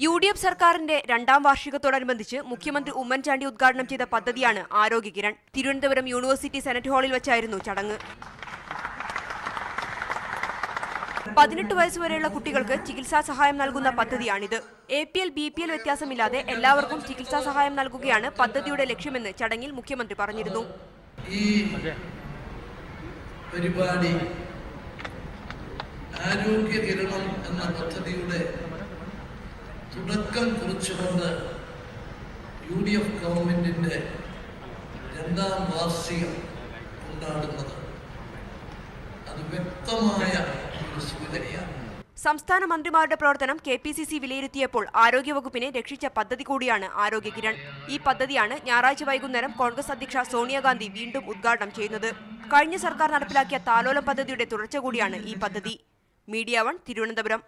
U D F സർക്കാരിന്റെ രണ്ടാം വാർഷികത്തോടനുബന്ധിച്ച് മുഖ്യമന്ത്രി ഉമ്മൻചാണ്ടി ഉദ്ഘാടനം ചെയ്ത പദ്ധതിയാണ് ആരോഗ്യ കിരൺ. തിരുവനന്തപുരം യൂണിവേഴ്സിറ്റി സെനറ്റ് ഹാളിൽ വെച്ചായിരുന്നു ചടങ്ങ്. പതിനെട്ട് വയസ്സുവരെയുള്ള കുട്ടികൾക്ക് ചികിത്സാ സഹായം നൽകുന്ന പദ്ധതിയാണിത്. A P L B P L വ്യത്യാസമില്ലാതെ എല്ലാവർക്കും ചികിത്സാ സഹായം നൽകുകയാണ് പദ്ധതിയുടെ ലക്ഷ്യമെന്ന് ചടങ്ങിൽ മുഖ്യമന്ത്രി പറഞ്ഞിരുന്നു. ഈ പരിപാടി ആരോഗ്യ കിരണം എന്ന പദ്ധതിയുടെ തുടക്കം കുറിച്ചുകൊണ്ട് യു ഡി എഫ് ഗവൺമെന്റിന്റെ രണ്ടാം വാർഷികം കൊണ്ടാടുന്നത്. അത് വ്യക്തമായ ഒരു സൂചനയാണ് സംസ്ഥാന മന്ത്രിമാരുടെ പ്രവർത്തനം കെ പി സി സി വിലയിരുത്തിയപ്പോൾ ആരോഗ്യവകുപ്പിനെ രക്ഷിച്ച പദ്ധതി കൂടിയാണ് ആരോഗ്യ കിരൺ ഈ പദ്ധതിയാണ് ഞായറാഴ്ച വൈകുന്നേരം കോൺഗ്രസ് അധ്യക്ഷ സോണിയാഗാന്ധി വീണ്ടും ഉദ്ഘാടനം ചെയ്യുന്നത്. കഴിഞ്ഞ സർക്കാർ നടപ്പിലാക്കിയ താലോലം പദ്ധതിയുടെ തുടർച്ച കൂടിയാണ് ഈ പദ്ധതി. Media one Thiruvananthapuram.